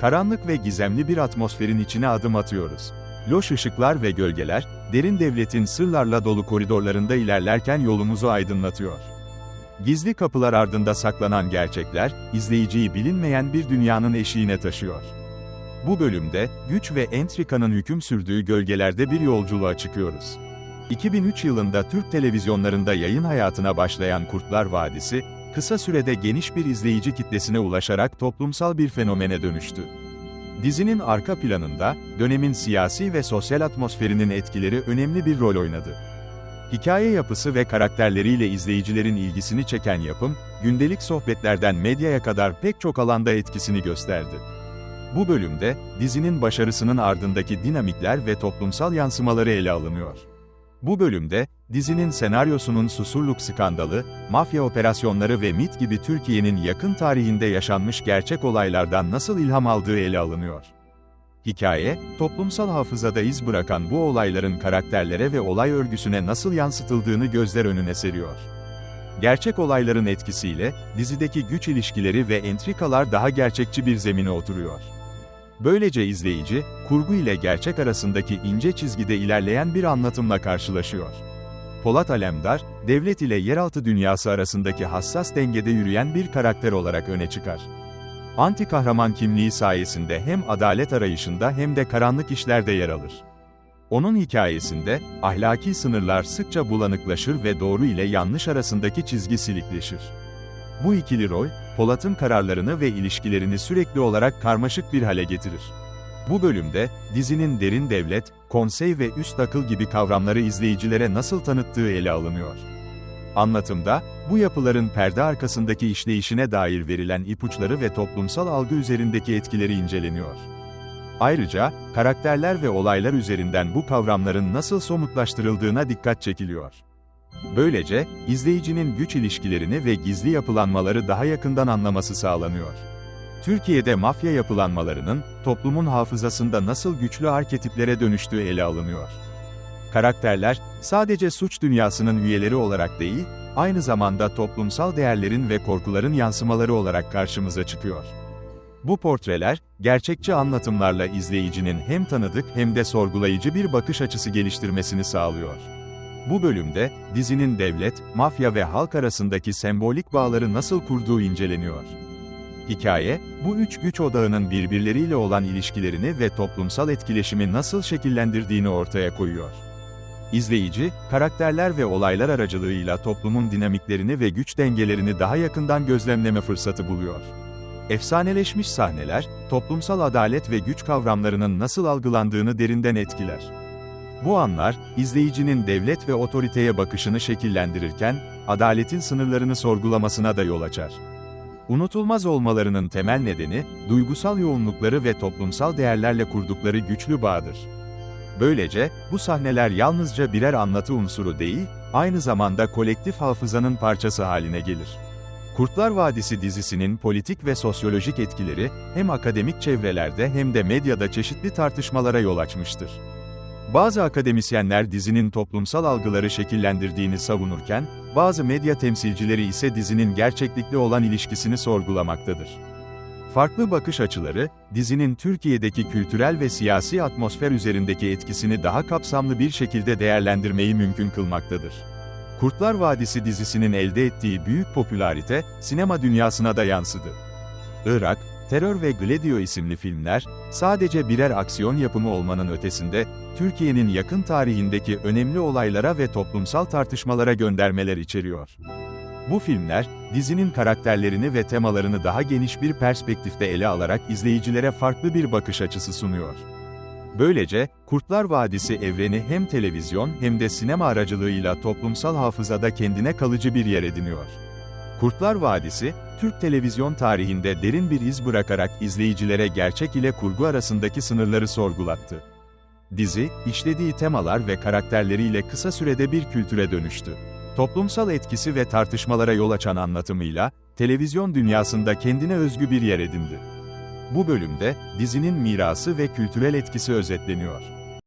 karanlık ve gizemli bir atmosferin içine adım atıyoruz. Loş ışıklar ve gölgeler, derin devletin sırlarla dolu koridorlarında ilerlerken yolumuzu aydınlatıyor. Gizli kapılar ardında saklanan gerçekler, izleyiciyi bilinmeyen bir dünyanın eşiğine taşıyor. Bu bölümde, güç ve entrikanın hüküm sürdüğü gölgelerde bir yolculuğa çıkıyoruz. 2003 yılında Türk televizyonlarında yayın hayatına başlayan Kurtlar Vadisi, kısa sürede geniş bir izleyici kitlesine ulaşarak toplumsal bir fenomene dönüştü. Dizinin arka planında, dönemin siyasi ve sosyal atmosferinin etkileri önemli bir rol oynadı. Hikaye yapısı ve karakterleriyle izleyicilerin ilgisini çeken yapım, gündelik sohbetlerden medyaya kadar pek çok alanda etkisini gösterdi. Bu bölümde, dizinin başarısının ardındaki dinamikler ve toplumsal yansımaları ele alınıyor. Bu bölümde, dizinin senaryosunun Susurluk skandalı, mafya operasyonları ve MIT gibi Türkiye'nin yakın tarihinde yaşanmış gerçek olaylardan nasıl ilham aldığı ele alınıyor. Hikaye, toplumsal hafızada iz bırakan bu olayların karakterlere ve olay örgüsüne nasıl yansıtıldığını gözler önüne seriyor. Gerçek olayların etkisiyle, dizideki güç ilişkileri ve entrikalar daha gerçekçi bir zemine oturuyor. Böylece izleyici, kurgu ile gerçek arasındaki ince çizgide ilerleyen bir anlatımla karşılaşıyor. Polat Alemdar, devlet ile yeraltı dünyası arasındaki hassas dengede yürüyen bir karakter olarak öne çıkar. Anti kahraman kimliği sayesinde hem adalet arayışında hem de karanlık işlerde yer alır. Onun hikayesinde, ahlaki sınırlar sıkça bulanıklaşır ve doğru ile yanlış arasındaki çizgi silikleşir. Bu ikili rol, Polat'ın kararlarını ve ilişkilerini sürekli olarak karmaşık bir hale getirir. Bu bölümde, dizinin derin devlet, konsey ve üst akıl gibi kavramları izleyicilere nasıl tanıttığı ele alınıyor. Anlatımda, bu yapıların perde arkasındaki işleyişine dair verilen ipuçları ve toplumsal algı üzerindeki etkileri inceleniyor. Ayrıca, karakterler ve olaylar üzerinden bu kavramların nasıl somutlaştırıldığına dikkat çekiliyor. Böylece, izleyicinin güç ilişkilerini ve gizli yapılanmaları daha yakından anlaması sağlanıyor. Türkiye'de mafya yapılanmalarının, toplumun hafızasında nasıl güçlü arketiplere dönüştüğü ele alınıyor. Karakterler, sadece suç dünyasının üyeleri olarak değil, aynı zamanda toplumsal değerlerin ve korkuların yansımaları olarak karşımıza çıkıyor. Bu portreler, gerçekçi anlatımlarla izleyicinin hem tanıdık hem de sorgulayıcı bir bakış açısı geliştirmesini sağlıyor. Bu bölümde, dizinin devlet, mafya ve halk arasındaki sembolik bağları nasıl kurduğu inceleniyor. Hikaye, bu üç güç odağının birbirleriyle olan ilişkilerini ve toplumsal etkileşimi nasıl şekillendirdiğini ortaya koyuyor. İzleyici, karakterler ve olaylar aracılığıyla toplumun dinamiklerini ve güç dengelerini daha yakından gözlemleme fırsatı buluyor. Efsaneleşmiş sahneler, toplumsal adalet ve güç kavramlarının nasıl algılandığını derinden etkiler. Bu anlar, izleyicinin devlet ve otoriteye bakışını şekillendirirken, adaletin sınırlarını sorgulamasına da yol açar. Unutulmaz olmalarının temel nedeni, duygusal yoğunlukları ve toplumsal değerlerle kurdukları güçlü bağdır. Böylece, bu sahneler yalnızca birer anlatı unsuru değil, aynı zamanda kolektif hafızanın parçası haline gelir. Kurtlar Vadisi dizisinin politik ve sosyolojik etkileri, hem akademik çevrelerde hem de medyada çeşitli tartışmalara yol açmıştır. Bazı akademisyenler dizinin toplumsal algıları şekillendirdiğini savunurken, bazı medya temsilcileri ise dizinin gerçeklikle olan ilişkisini sorgulamaktadır. Farklı bakış açıları, dizinin Türkiye'deki kültürel ve siyasi atmosfer üzerindeki etkisini daha kapsamlı bir şekilde değerlendirmeyi mümkün kılmaktadır. Kurtlar Vadisi dizisinin elde ettiği büyük popülarite, sinema dünyasına da yansıdı. Irak, Terör ve Gladio isimli filmler, sadece birer aksiyon yapımı olmanın ötesinde, Türkiye'nin yakın tarihindeki önemli olaylara ve toplumsal tartışmalara göndermeler içeriyor. Bu filmler, dizinin karakterlerini ve temalarını daha geniş bir perspektifte ele alarak izleyicilere farklı bir bakış açısı sunuyor. Böylece, Kurtlar Vadisi evreni hem televizyon hem de sinema aracılığıyla toplumsal hafızada kendine kalıcı bir yer ediniyor. Kurtlar Vadisi, Türk televizyon tarihinde derin bir iz bırakarak izleyicilere gerçek ile kurgu arasındaki sınırları sorgulattı. Dizi, işlediği temalar ve karakterleriyle kısa sürede bir kültüre dönüştü. Toplumsal etkisi ve tartışmalara yol açan anlatımıyla, televizyon dünyasında kendine özgü bir yer edindi. Bu bölümde, dizinin mirası ve kültürel etkisi özetleniyor.